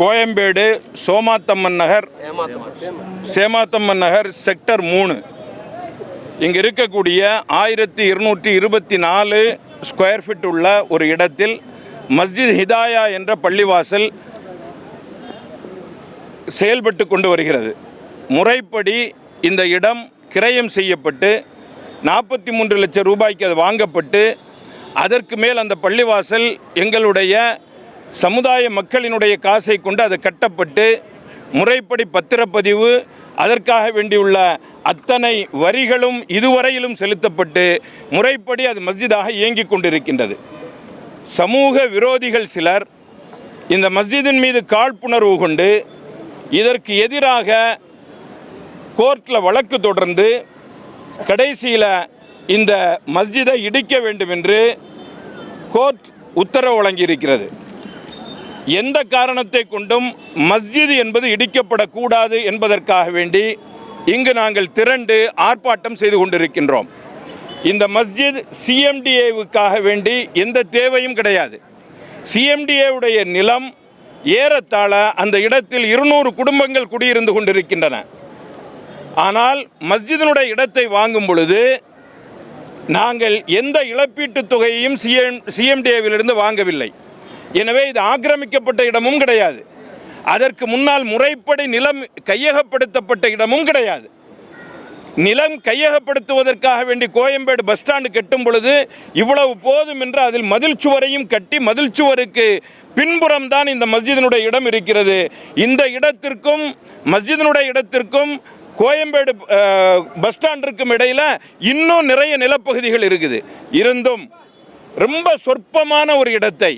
Koyambedu Somathamman Nagar. Semathamman Nagar sector மூணு. இங்கே இருக்கக்கூடிய ஆயிரத்தி இருநூற்றி இருபத்தி நாலு ஸ்கொயர் ஃபீட் உள்ள ஒரு இடத்தில் மஸ்ஜித் ஹிதாயா என்ற பள்ளிவாசல் செயல்பட்டு கொண்டு வருகிறது. முறைப்படி இந்த இடம் கிரயம் செய்யப்பட்டு நாற்பத்தி மூன்று லட்சம் ரூபாய்க்கு அது வாங்கப்பட்டு அதற்கு மேல் அந்த பள்ளிவாசல் எங்களுடைய சமுதாய மக்களினுடைய காசை கொண்டு அது கட்டப்பட்டு முறைப்படி பத்திரப்பதிவு அதற்காக வேண்டியுள்ள அத்தனை வரிகளும் இதுவரையிலும் செலுத்தப்பட்டு முறைப்படி அது மஸ்ஜிதாக இயங்கிக் கொண்டிருக்கின்றது. சமூக விரோதிகள் சிலர் இந்த மஸ்ஜிதின் மீது காழ்ப்புணர்வு கொண்டு இதற்கு எதிராக கோர்ட்டில் வழக்கு தொடர்ந்து கடைசியில் இந்த மஸ்ஜிதை இடிக்க வேண்டும் என்று கோர்ட் உத்தரவு வழங்கியிருக்கிறது. எந்த காரணத்தை கொண்டும் மஸ்ஜித் என்பது இடிக்கப்படக்கூடாது என்பதற்காக வேண்டி இங்கு நாங்கள் திரண்டு ஆர்ப்பாட்டம் செய்து கொண்டிருக்கின்றோம். இந்த மஸ்ஜித் சிஎம்டிஏவுக்காக வேண்டி எந்த தேவையும் கிடையாது. சிஎம்டிஏவுடைய நிலம் ஏறத்தாழ அந்த இடத்தில் இருநூறு குடும்பங்கள் குடியிருந்து கொண்டிருக்கின்றன. ஆனால் மஸ்ஜிதினுடைய இடத்தை வாங்கும் பொழுது நாங்கள் எந்த இழப்பீட்டுத் தொகையையும் சிஎம் சிஎம்டிஏவிலிருந்து வாங்கவில்லை. எனவே இது ஆக்கிரமிக்கப்பட்ட இடமும் கிடையாது. அதற்கு முன்னால் முறைப்படி நிலம் கையகப்படுத்தப்பட்ட இடமும் கிடையாது. நிலம் கையகப்படுத்துவதற்காக வேண்டி கோயம்பேடு பஸ் ஸ்டாண்டு கட்டும் பொழுது இவ்வளவு போதும் என்று அதில் மதில் சுவரையும் கட்டி மதில் சுவருக்கு பின்புறம் தான் இந்த மஸ்ஜிதினுடைய இடம் இருக்கிறது. இந்த இடத்திற்கும் மஸ்ஜிதினுடைய இடத்திற்கும் கோயம்பேடு பஸ் ஸ்டாண்டிற்கும் இடையில் இன்னும் நிறைய நிலப்பகுதிகள் இருக்குது. இருந்தும் ரொம்ப சொற்பமான ஒரு இடத்தை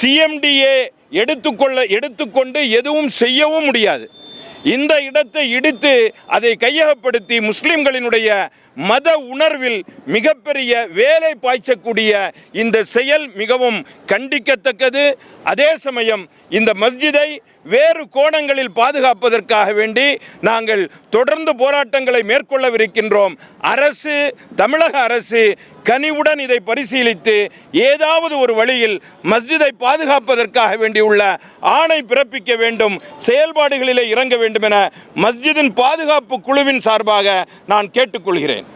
சிஎம்டிஏ எடுத்துக்கொள்ள எடுத்துக்கொண்டு எதுவும் செய்யவும் முடியாது. இந்த இடத்தை இடித்து அதை கையகப்படுத்தி முஸ்லிம்களினுடைய மத உணர்வில் மிகப்பெரிய வேலை பாய்ச்சக்கூடிய இந்த செயல் மிகவும் கண்டிக்கத்தக்கது. அதே சமயம் இந்த மஸ்ஜிதை வேறு கோணங்களில் பாதுகாப்பதற்காக வேண்டி நாங்கள் தொடர்ந்து போராட்டங்களை மேற்கொள்ளவிருக்கின்றோம். அரசு தமிழக அரசு கனிவுடன் இதை பரிசீலித்து ஏதாவது ஒரு வழியில் மஸ்ஜிதை பாதுகாப்பதற்காக வேண்டியுள்ள ஆணை பிறப்பிக்க வேண்டும் செயல்பாடுகளிலே இறங்க வேண்டும் என மஸ்ஜிதின் பாதுகாப்பு குழுவின் சார்பாக நான் கேட்டுக்கொள்கிறேன்.